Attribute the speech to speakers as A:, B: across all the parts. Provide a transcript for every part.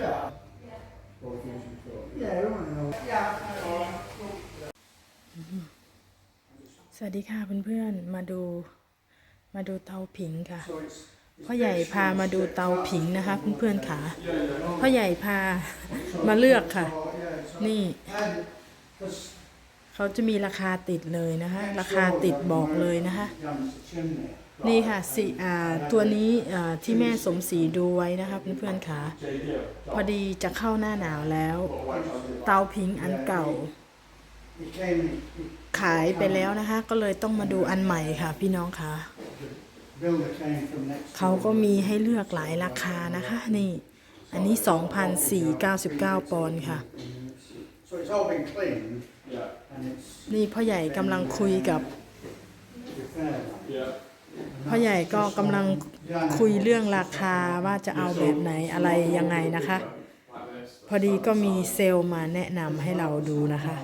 A: do that. Yeah, I want to know. Yeah.
B: สวัสดีค่ะเพื่อนๆ มาดูมาดูเตาผิงค่ะ
A: So it's,
B: พ่อใหญ่พามาดูเตาผิงนะคะเพื่อนๆค่ะพ่อใหญ่พา มาเลือกค่ะ
A: oh, yeah, so,
B: นี่
A: and there's,
B: เขาจะมีราคาติดเลยนะคะ ราคาติดบอกเลยนะคะ
A: yeah, it's a chimney.
B: นี่ค่ะสิอ่าตัวนี้อ่าที่แม่สมศรีดูไว้นะคะเพื่อนๆค่ะพอดีจะเข้าหน้าหนาวแล้ว เตาผิงอันเก่า ขายไปแล้วนะคะ ก็เลยต้องมาดูอันใหม่ค่ะ พี่น้องค่ะเขาก็มีให้เลือกหลายราคานะคะ นี่ อันนี้ 2,499 ปอนด์ค่ะ นี่พ่อใหญ่กำลังคุยกับ พ่อใหญ่ก็กำลังคุยเรื่องราคาว่าจะเอาแบบไหนอะไรยังไงนะคะ พอดีก็มีเซลล์มาแนะนำให้เราดูนะคะ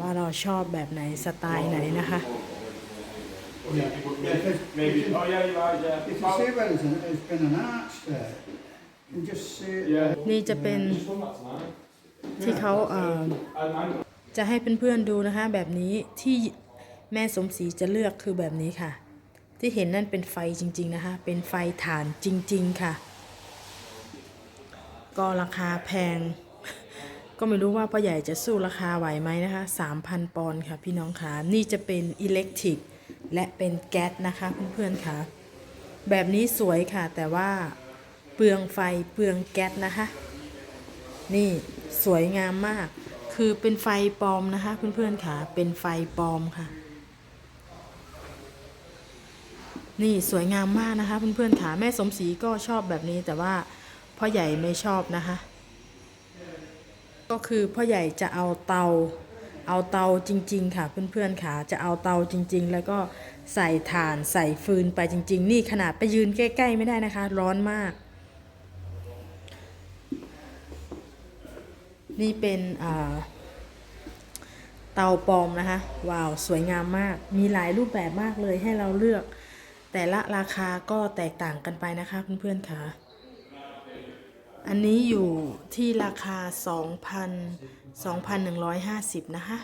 B: ว่าเราชอบแบบไหนสไตล์ไหนนะคะ
A: Yeah, because
C: Maybe. Oh yeah, you're right. Yeah.
A: if you see where there's, an, there's been an arch there, you can just see it.
C: Yeah.
B: นี่จะเป็น
C: Just done that tonight.
B: ที่เขาเอ่อ
C: And, and
B: จะให้เพื่อนๆดูนะคะ แบบนี้ที่แม่สมศรีจะเลือกคือแบบนี้ค่ะ ที่เห็นนั่นเป็นไฟจริง ๆ นะคะ เป็นไฟถ่านจริง ๆ ค่ะ ก็ราคาแพง ก็ไม่รู้ว่าพ่อใหญ่จะสู้ราคาไหวไหมนะคะ 3,000 ปอนด์ค่ะพี่น้องค่ะ นี่จะเป็นอิเล็กทริกและเป็นแก๊สนะคะเพื่อนๆค่ะ แบบนี้สวยค่ะ แต่ว่าเปลืองไฟเปลืองแก๊สนะคะ นี่สวยงามมาก คือเป็นไฟปลอมนะคะ เพื่อนๆค่ะ เป็นไฟปลอมค่ะ นี่สวยงามมากนะคะ เพื่อนๆค่ะแม่สมศรีก็ชอบแบบนี้แต่ว่าพ่อใหญ่ไม่ชอบนะคะ ก็คือพ่อใหญ่จะเอาเตา เอาเตาจริง ๆ ค่ะเพื่อนๆค่ะจะเอาเตาจริง ๆ แล้วก็ใส่ถ่านใส่ฟืนไปจริง ๆ นี่ขนาดไปยืนใกล้ ๆ ไม่ได้นะคะ ร้อนมาก นี่เป็นเตาปลอมนะคะว้าวสวยงามมาก มีหลายรูปแบบมากเลยให้เราเลือก แต่ละราคาก็แตกต่างกันไปนะคะเพื่อนๆค่ะ อันนี้อยู่ที่ราคา 2,000 2,150 นะคะ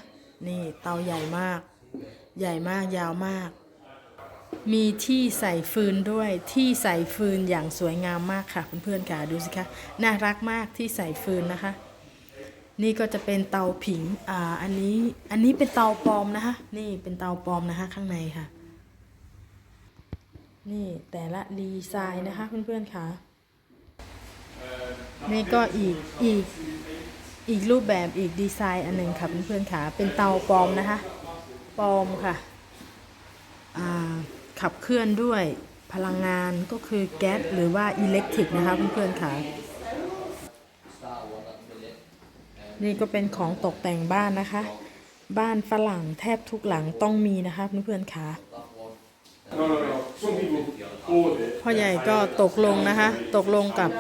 B: นี่เตาใหญ่มาก ใหญ่มากยาวมาก มีที่ใส่ฟืนด้วย ที่ใส่ฟืนอย่างสวยงามมากค่ะเพื่อนๆค่ะ ดูสิคะ น่ารักมากที่ใส่ฟืนนะคะนี่ก็จะเป็นเตาผิง อ่า อันนี้ อันนี้เป็นเตาปลอมนะคะ นี่เป็นเตาปลอมนะคะ ข้างในค่ะ นี่แต่ละดีไซน์นะคะเพื่อนๆค่ะ นี่ก็อีกอีกอีกรูปแบบอีกดีไซน์อันหนึ่งค่ะเพื่อนๆค่ะ เป็นเตาปลอมนะคะปลอมค่ะอ่าขับเคลื่อนด้วยพลังงานก็คือแก๊สหรือว่าอิเล็กทริกนะคะเพื่อนๆค่ะ นี่ก็เป็นของตกแต่งบ้านนะคะ บ้านฝรั่งแทบทุกหลังต้องมีนะคะเพื่อนๆค่ะ
C: no, no, no. Some people bought it.
B: พ่อใหญ่ก็ตกลงนะคะ ตกลงกับ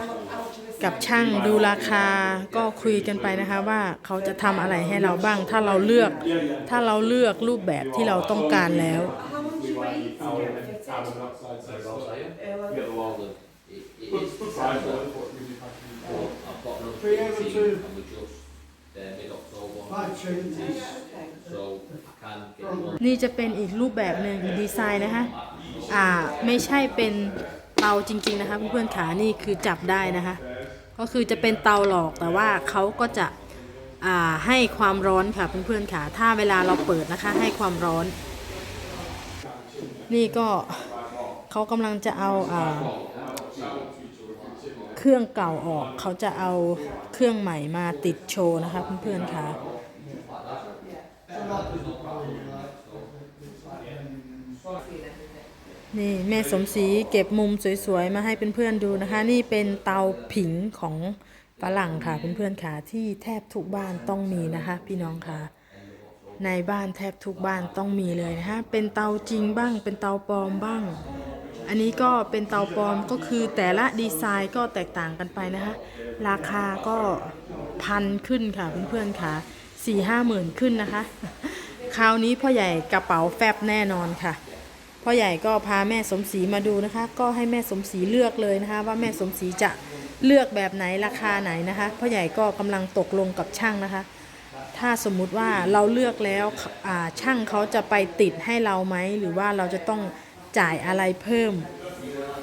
B: กับช่างดูราคาก็คุยกันไปนะคะว่าเขาจะทำอะไรให้เราบ้าง ถ้าเราเลือก ถ้าเราเลือกรูปแบบที่เราต้องการแล้ว
C: so
D: I can get you one.
B: นี่จะเป็นอีกรูปแบบหนึ่งดีไซน์นะคะอ่าไม่ใช่เป็นเตาจริง ๆ นะคะเพื่อนๆขานี่คือจับได้นะคะ ก็คือจะเป็นเตาหลอกแต่ว่าเขาก็จะอ่าให้ความร้อนค่ะเพื่อนๆขาถ้าเวลาเราเปิดนะคะให้ความร้อน นี่ก็เขากำลังจะเอาอ่าเครื่องเก่าออกเขาจะเอาเครื่องใหม่มาติดโชว์นะคะเพื่อนๆค่ะ นี่แม่สมศรีเก็บมุมสวยๆ มาให้เพื่อนๆดูนะคะ นี่เป็นเตาผิงของฝรั่งค่ะเพื่อนๆค่ะที่แทบทุกบ้านต้องมีนะคะ พี่น้องค่ะ ในบ้านแทบทุกบ้านต้องมีเลยนะคะเป็นเตาจริงบ้าง เป็นเตาปลอมบ้าง อันนี้ก็เป็นเตาปลอมก็คือแต่ละดีไซน์ก็แตกต่างกันไปนะคะ ราคาก็พันขึ้นค่ะเพื่อนๆค่ะสี่ห้าหมื่นขึ้นนะคะ คราวนี้พ่อใหญ่กระเป๋าแฟบแน่นอนค่ะ พ่อใหญ่ก็พาแม่สมศรีมาดูนะคะ ก็ให้แม่สมศรีเลือกเลยนะคะ ว่าแม่สมศรีจะเลือกแบบไหนราคาไหนนะคะพ่อใหญ่ก็กำลังตกลงกับช่างนะคะ ถ้าสมมุติว่าเราเลือกแล้วช่างเขาจะไปติดให้เราไหมหรือว่าเราจะต้องจ่ายอะไรเพิ่ม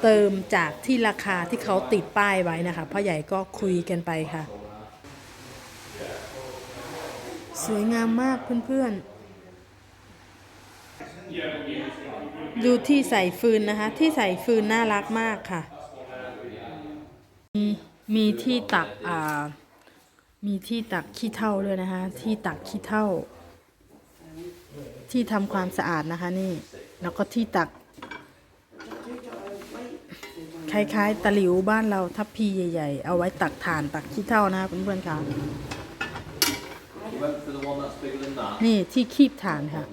B: เติมจากที่ราคาที่เขาติดป้ายไว้นะคะพ่อใหญ่ก็คุยกันไปค่ะ สวยงามมากเพื่อนๆ ดูที่ใส่ฟืนนะคะ ที่ใส่ฟืนน่ารักมากค่ะ มีมีที่ตักอ่า มีที่ตักขี้เถ้าด้วยนะคะ ที่ตักขี้เถ้าที่ทำความสะอาดนะคะนี่ แล้วก็ที่ตัก คล้ายๆ ตะหลิวบ้านเราทัพพีใหญ่ ๆ เอาไว้ตักถ่านตักขี้เถ้านะคะเพื่อนๆค่ะนี่ที่คีบถ่านค่ะ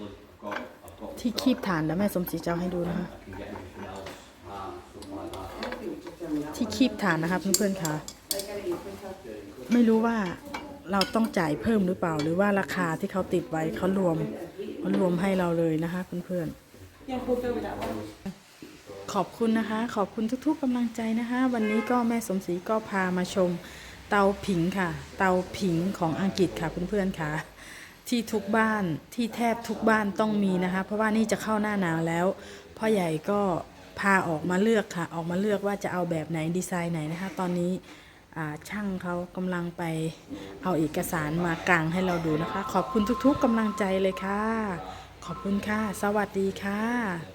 B: ที่คีบถ่านแล้วแม่สมศรีจะเอาให้ดูนะคะ ที่คีบฐานนะคะเพื่อนๆค่ะ ไม่รู้ว่าเราต้องจ่ายเพิ่มหรือเปล่า หรือว่าราคาที่เขาติดไว้เขารวมเขารวมให้เราเลยนะคะเพื่อนๆขอบคุณนะคะ ขอบคุณทุกๆกำลังใจนะคะ วันนี้ก็แม่สมศรีก็พามาชมเตาผิงค่ะ เตาผิงของอังกฤษค่ะเพื่อนๆค่ะ ที่ทุกบ้านที่แทบทุกบ้านต้องมีนะคะ เพราะว่านี่จะเข้าหน้าหนาวแล้วพ่อใหญ่ก็พาออกมาเลือกค่ะ ออกมาเลือกว่าจะเอาแบบไหนดีไซน์ไหนนะคะ ตอนนี้ช่างเขากำลังไปเอาเอกสารมากางให้เราดูนะคะ ขอบคุณทุกๆกำลังใจเลยค่ะ ขอบคุณค่ะ สวัสดีค่ะ